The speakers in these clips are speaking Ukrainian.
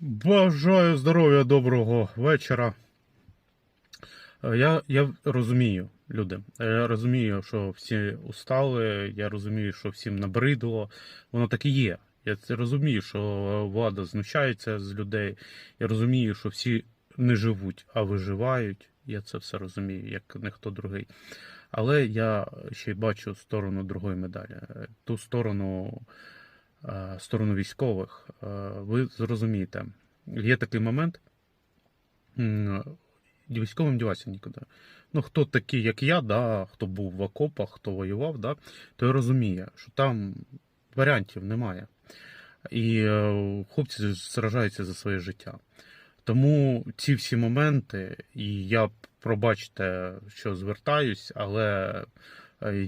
Бажаю здоров'я, доброго вечора. Е, Я, я розумію, люди. Я розумію, що всі устали, я розумію, що всім набридло. Воно так і є. Я це розумію, що влада знущається з людей. Я розумію, що всі не живуть, а виживають. Я це все розумію, як ніхто другий. Але я ще й бачу сторону другої медалі. Е, Ту сторону, е, сторону військових. Е, Ви зрозумієте, є такий момент. Військовим діватися нікуди. Ну, хто такий, як я, да, хто був в окопах, хто воював, да, той розуміє, що там варіантів немає. І е, хлопці сражаються за своє життя. Тому ці всі моменти, і я пробачте, що звертаюсь, але е,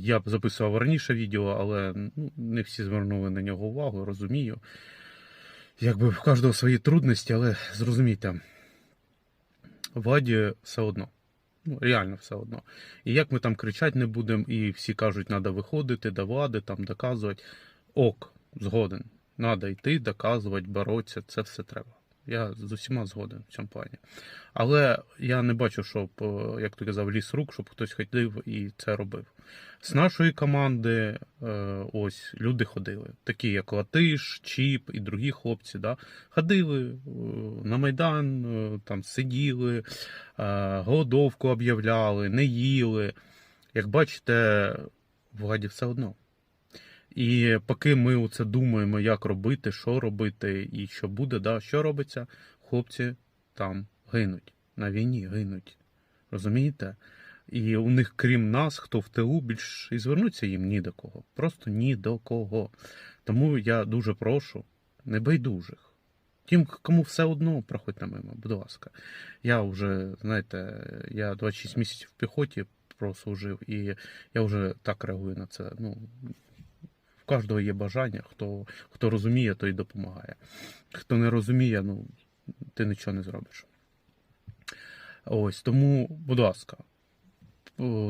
я б записував раніше відео, але ну, не всі звернули на нього увагу, розумію. Якби в кожного свої трудності, але зрозумійте, владі все одно. Ну, реально все одно. І як ми там кричати не будемо, і всі кажуть, треба виходити до влади, там доказувати. Ок, згоден. Треба йти, доказувати, боротися, це все треба. Я з усіма згоден в цьому плані. Але я не бачу, щоб, як ти казав, ліс рук, щоб хтось ходив і це робив. З нашої команди е, ось люди ходили, такі як Латиш, Чіп і другі хлопці, да, ходили е, на Майдан, е, там сиділи, голодовку об'являли, не їли. Як бачите, владі все одно. І поки ми це думаємо, як робити, що робити і що буде, да, що робиться, хлопці там гинуть. На війні гинуть. Розумієте? І у них, крім нас, хто в тилу, більш і звернуться їм ні до кого. Просто ні до кого. Тому я дуже прошу небайдужих. Тим, кому все одно проходьте мимо, будь ласка. Я вже, знаєте, я 26 місяців в піхоті прослужив, і я вже так реагую на це. Ну, кожного є бажання, хто, хто розуміє, той допомагає. Хто не розуміє, ну, ти нічого не зробиш. Ось тому, будь ласка,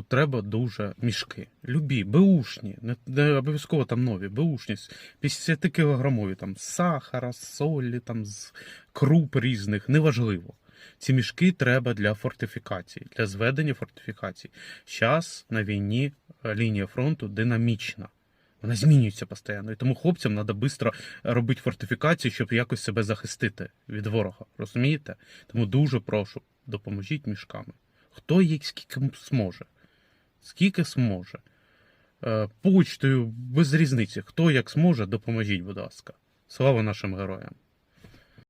треба дуже мішки. Любі, беушні, не, не обов'язково там нові, беушні, 50 кілограмові, там сахара, солі, там з круп різних, неважливо. Ці мішки треба для фортифікації, для зведення фортифікацій. Зараз на війні е, лінія фронту динамічна. Вона змінюється постійно. І тому хлопцям треба швидко робити фортифікацію, щоб якось себе захистити від ворога. Розумієте? Тому дуже прошу, допоможіть мішками. Хто їх скільки зможе? Скільки зможе? Е, Почтою без різниці. Хто як зможе, допоможіть, будь ласка. Слава нашим героям!